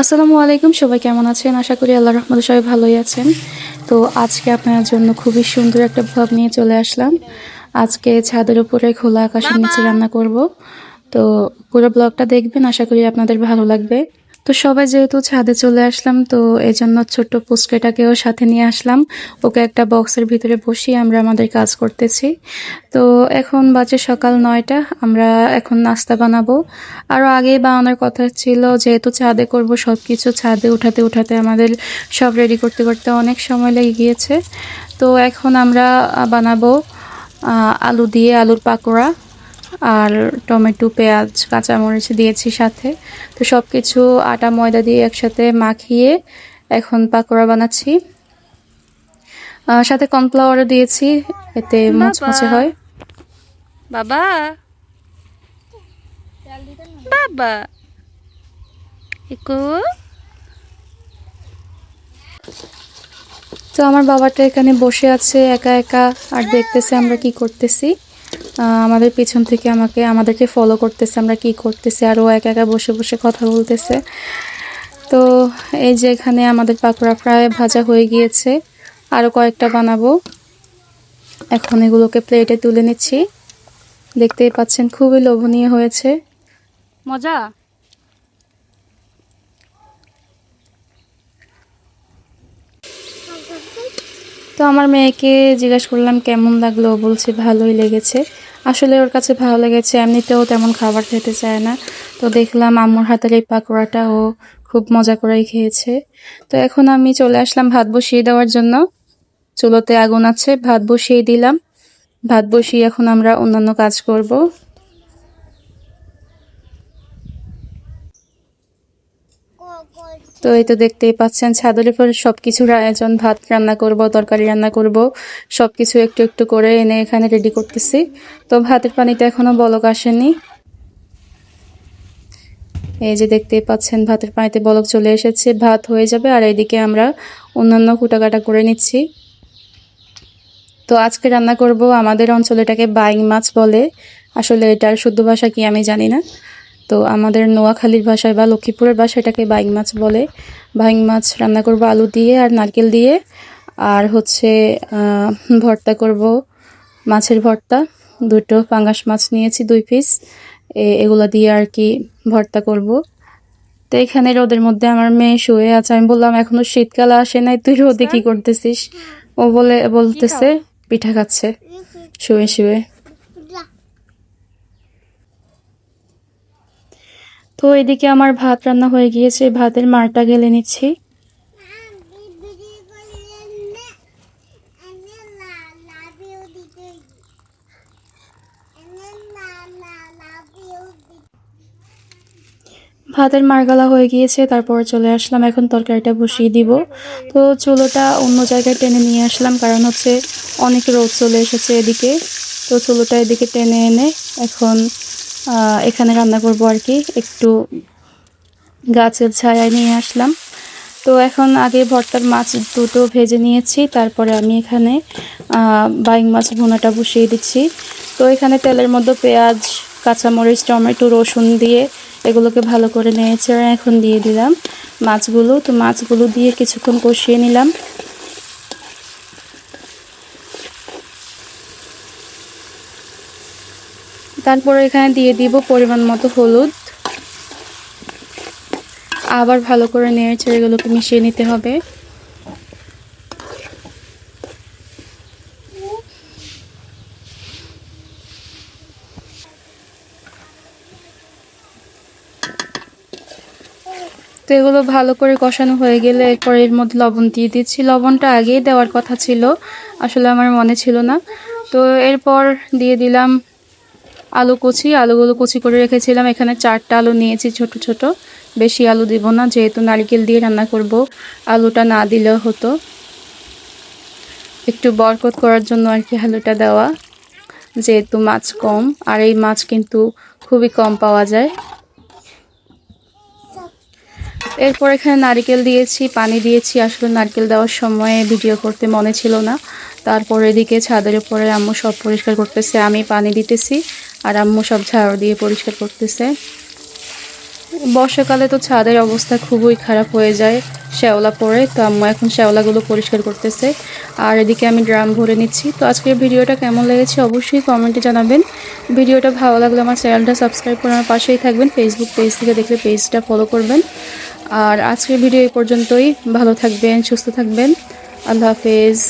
আসসালামু আলাইকুম সবাই কেমন আছেন? আশা করি আল্লাহ রহমত সবাই ভালোই আছেন। তো আজকে আপনার জন্য খুবই সুন্দর একটা ভাব নিয়ে চলে আসলাম। আজকে ছাদের উপরে খোলা আকাশের নিচে রান্না করব। তো পুরো ব্লগটা দেখবেন আশা করি আপনাদের ভালো লাগবে। তো সবাই যেহেতু ছাদে চলে আসলাম, তো এই জন্য ছোট্ট পুস্কেটাকেও সাথে নিয়ে আসলাম। ওকে একটা বক্সের ভিতরে বসিয়ে আমরা আমাদের কাজ করতেছি। তো এখন বাজে সকাল নয়টা, আমরা এখন নাস্তা বানাবো। আরও আগেই বানানোর কথা ছিল, যেহেতু ছাদে করব সব কিছু ছাদে উঠাতে উঠাতে আমাদের সব রেডি করতে করতে অনেক সময় লেগে গিয়েছে। তো এখন আমরা বানাবো আলু দিয়ে আলুর পাকোড়া। আর টমেটো পেঁয়াজ কাঁচামরিচ দিয়েছি সাথে। তো সব কিছু আটা ময়দা দিয়ে একসাথে মাখিয়ে এখন পাকোড়া বানাচ্ছি। সাথে কর্নফ্লাওয়ারও দিয়েছি এতে মুচমুচে হয়। বাবা। বাবা। তো আমার বাবাটা এখানে বসে আছে একা একা আর দেখতেছে আমরা কি করতেছি। আমাদের পিছন থেকে আমাকে, আমাদেরকে ফলো করতেছে, আমরা কি করতেছি, আর ও একা একা বসে বসে কথা বলতেছে। তো এই যে এখানে আমাদের পাকোড়া প্রায় ভাজা হয়ে গিয়েছে আরও কয়েকটা বানাবো। এখন এগুলোকে প্লেটে তুলে নিচ্ছি। দেখতেই পাচ্ছেন, খুবই লোভনীয় হয়েছে। মজা? তো আমার মেয়েকে জিজ্ঞাসা করলাম, কেমন লাগল? বলছে, ভালোই লেগেছে। আসলে ওর কাছে ভালো লেগেছে, এমনিতেও তেমন খাবার খেতে চায় না। তো দেখলাম আম্মুর হাতের এই পাকোড়াটা ও খুব মজা করেই খেয়েছে। তো এখন আমি চলে আসলাম ভাত বসিয়ে দেওয়ার জন্য। চুলোতে আগুন আছে, ভাত বসিয়ে দিলাম। ভাত বসিয়ে এখন আমরা অন্যান্য কাজ করব। তো এই তো দেখতেই পাচ্ছেন ছাদের উপর সব কিছুর আয়োজন, ভাত রান্না করব, তরকারি রান্না করব সব কিছু একটু একটু করে এনে এখানে রেডি করতেছি। তো ভাতের পানিটা এখনও বলক আসেনি। এই যে দেখতেই পাচ্ছেন, ভাতের পানিতে বলক চলে এসেছে, ভাত হয়ে যাবে আর এইদিকে আমরা অন্যান্য কুটাকাটা করে নিচ্ছি। তো আজকে রান্না করব আমাদের অঞ্চলে এটাকে বাইং মাছ বলে। আসলে এটার শুদ্ধ ভাষা কি আমি জানি না। তো আমাদের নোয়াখালীর ভাষায় বা লক্ষ্মীপুরের ভাষায় এটাকে বাইং মাছ বলে। বাইং মাছ রান্না করব আলু দিয়ে আর নারকেল দিয়ে। আর হচ্ছে ভর্তা করব মাছের ভর্তা। দুটো পাঙ্গাস মাছ নিয়েছি দুই পিস। এগুলো দিয়ে আর কি ভর্তা করব। তো এখানে রোদের মধ্যে আমার মেয়ে শুয়ে আছে। আমি বললাম এখনও শীতকাল আসে নাই তুই রোদে কি করতেছিস? ও বলে বলতেছে পিঠা খাচ্ছে। শুয়ে শুয়ে। তো এদিকে আমার ভাত রান্না হয়ে গিয়েছে, ভাতের মারটা গেলে নিচ্ছি। ভাতের মারগালা হয়ে গিয়েছে, তারপর চলে আসলাম, এখন তরকারিটা বসিয়ে দিব। তো চুলোটা অন্য জায়গায় টেনে নিয়ে আসলাম, কারণ হচ্ছে অনেক রোদ চলে এসেছে এদিকে। তো চুলোটা এদিকে টেনে এনে এখন এখানে রান্না করব আর কি। একটু গাছের ছায়ায় নিয়ে আসলাম। তো এখন আগে ভর্তার মাছ দুটো ভেজে নিয়েছি, তারপরে আমি এখানে বাইং মাছ ভুনাটা বসিয়ে দিচ্ছি। তো এখানে তেলের মধ্যে পেঁয়াজ, কাঁচামরিচ, টমেটো, রসুন দিয়ে এগুলোকে ভালো করে নিয়েছে এখন দিয়ে দিলাম মাছগুলো। তো মাছগুলো দিয়ে কিছুক্ষণ কষিয়ে নিলাম। তারপরে এখানে দিয়ে দিব পরিমাণ মতো হলুদ। আবার ভালো করে নেড়ে ছেড়ে এগুলোকে মিশিয়ে নিতে হবে। তো এগুলো ভালো করে কষানো হয়ে গেলে এরপর এর মধ্যে লবণ দিয়ে দিচ্ছি। লবণটা আগেই দেওয়ার কথা ছিল, আসলে আমার মনে ছিল না। তো এরপর দিয়ে দিলাম আলু কুচি, আলুগুলো কুচি করে রেখেছিলাম। এখানে চারটা আলু নিয়েছি ছোট ছোট। বেশি আলু দিব না, যেহেতু নারকেল দিয়ে রান্না করব। আলুটা না দিলেও হতো। একটু বরকত করার জন্য আর কি আলুটা দেওয়া। যেহেতু মাছ কম, আর এই মাছ কিন্তু খুবই কম পাওয়া যায়। এরপর এখানে নারকেল দিয়েছি, পানি দিয়েছি। আসলে নারকেল দেওয়ার সময়ে ভিডিও করতে মনে ছিল না। তারপর এদিকে ছাদের উপরে আম্মু সব পরিষ্কার করতেছে, আমি পানি দিতেছি আর আম্মু সব ঝাড়ু দিয়ে পরিষ্কার করতেছে। বর্ষাকালে তো ছাদের অবস্থা খুবই খারাপ হয়ে যায়, শ্যাওলা পড়ে, তো আম্মু এখন শ্যাওলাগুলো পরিষ্কার করতেছে। আর এদিকে আমি ড্রাম ভরে নিচ্ছি, তো আজকের ভিডিওটা কেমন লেগেছে অবশ্যই কমেন্টে জানাবেন। ভিডিওটা ভালো লাগলে আমার চ্যানেলটা সাবস্ক্রাইব করে আমার পাশেই থাকবেন ফেসবুক পেজ থেকে দেখলে পেজটা ফলো করবেন। আর আজকের ভিডিও এই পর্যন্তই, ভালো থাকবেন, সুস্থ থাকবেন, আল্লাহ হাফেজ।